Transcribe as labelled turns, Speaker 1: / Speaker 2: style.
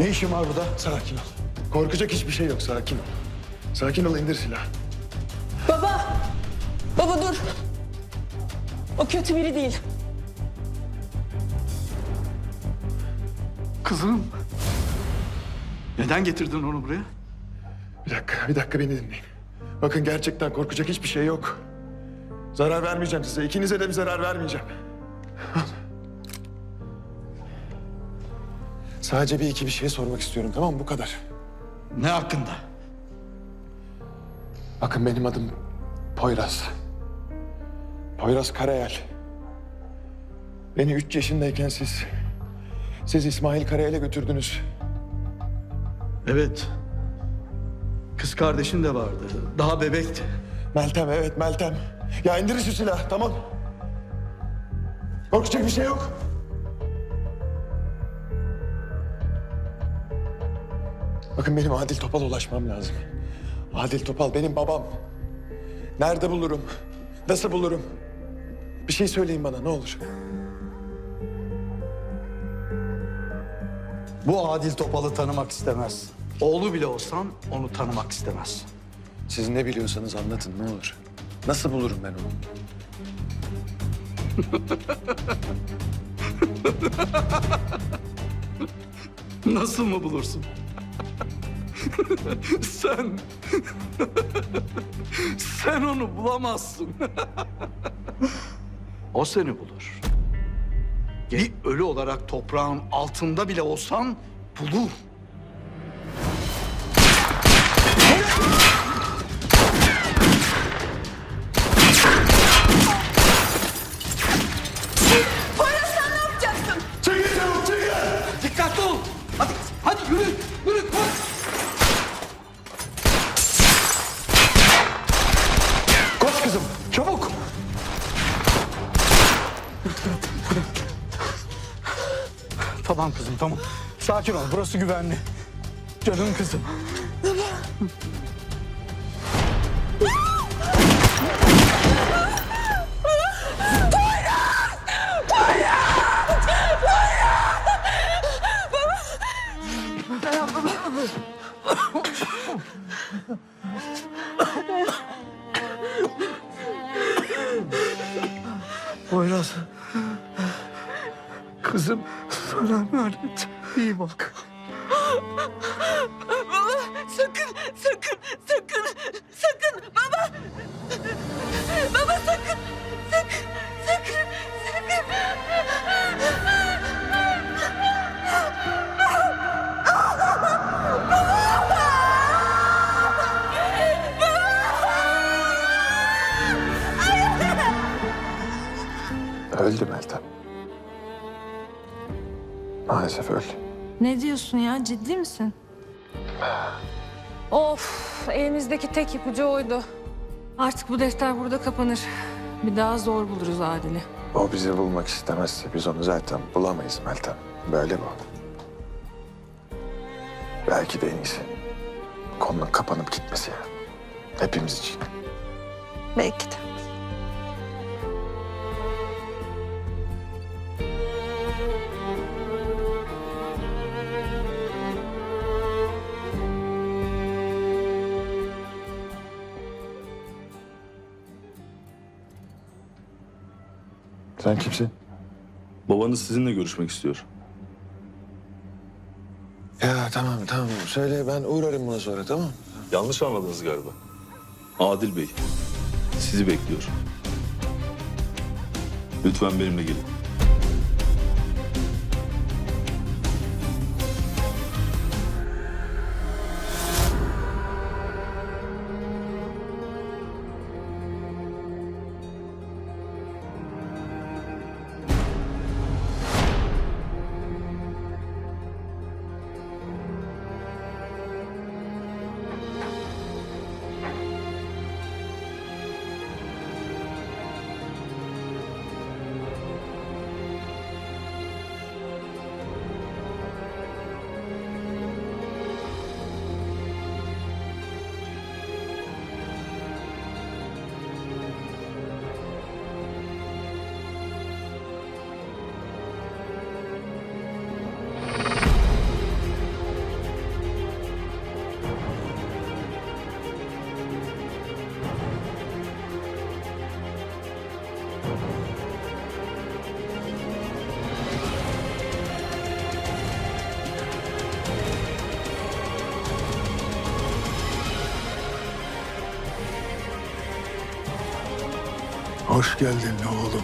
Speaker 1: Ne işin var burada?
Speaker 2: Sakin ol. Korkacak hiçbir şey yok. Sakin ol. Sakin ol indir silahı.
Speaker 3: Baba! Baba dur! O kötü biri değil.
Speaker 1: Kızım. Neden getirdin onu buraya?
Speaker 2: Bir dakika, bir dakika beni dinleyin. Bakın gerçekten korkacak hiçbir şey yok. Zarar vermeyeceğim size. İkinize de bir zarar vermeyeceğim. Sadece bir iki bir şey sormak istiyorum tamam mı? Bu kadar.
Speaker 1: Ne hakkında?
Speaker 2: Bakın benim adım Poyraz. Poyraz Karayel. Beni üç yaşındayken siz... Siz İsmail Karayel'e götürdünüz.
Speaker 1: Evet. Kız kardeşin de vardı. Daha bebekti.
Speaker 2: Meltem evet Meltem. Ya indirin şu silahı tamam. Korkacak bir şey yok. Bakın benim Adil Topal'a ulaşmam lazım. Adil Topal benim babam. Nerede bulurum? Nasıl bulurum? Bir şey söyleyin bana ne olur.
Speaker 1: Bu Adil Topal'ı tanımak istemez. Oğlu bile olsan onu tanımak istemez.
Speaker 2: Siz ne biliyorsanız anlatın ne olur. Nasıl bulurum ben onu?
Speaker 1: Nasıl mı bulursun? Sen... Sen onu bulamazsın. o seni bulur. Bir ölü olarak toprağın altında bile olsan bulur.
Speaker 3: Poyraz sen ne yapacaksın?
Speaker 2: Çekil çabuk çekil!
Speaker 1: Dikkatli ol. Hadi, hadi yürü, Tamam kızım, tamam. Sakin ol, burası güvenli. Canım kızım. Poyraz. Kızım sana emanet. İyi bak.
Speaker 3: Baba sakın, sakın, sakın, sakın baba! Baba sakın, sakın, sakın, sakın!
Speaker 2: Öldü Meltem. Maalesef öldü.
Speaker 4: Ne diyorsun ya? Ciddi misin? Of, elimizdeki tek ipucu oydu. Artık bu defter burada kapanır. Bir daha zor buluruz Adil'i.
Speaker 2: O bizi bulmak istemezse biz onu zaten bulamayız Meltem. Böyle bu. Belki de en iyisi. Konunun kapanıp gitmesi ya. Hepimiz için.
Speaker 4: Belki de.
Speaker 2: Sen kimsin?
Speaker 5: Babanız sizinle görüşmek istiyor.
Speaker 2: Ya tamam tamam. Söyle ben uğrarım buna sonra tamam
Speaker 5: Yanlış anladınız galiba. Adil Bey, sizi bekliyor. Lütfen benimle gelin.
Speaker 2: Hoş geldin oğlum.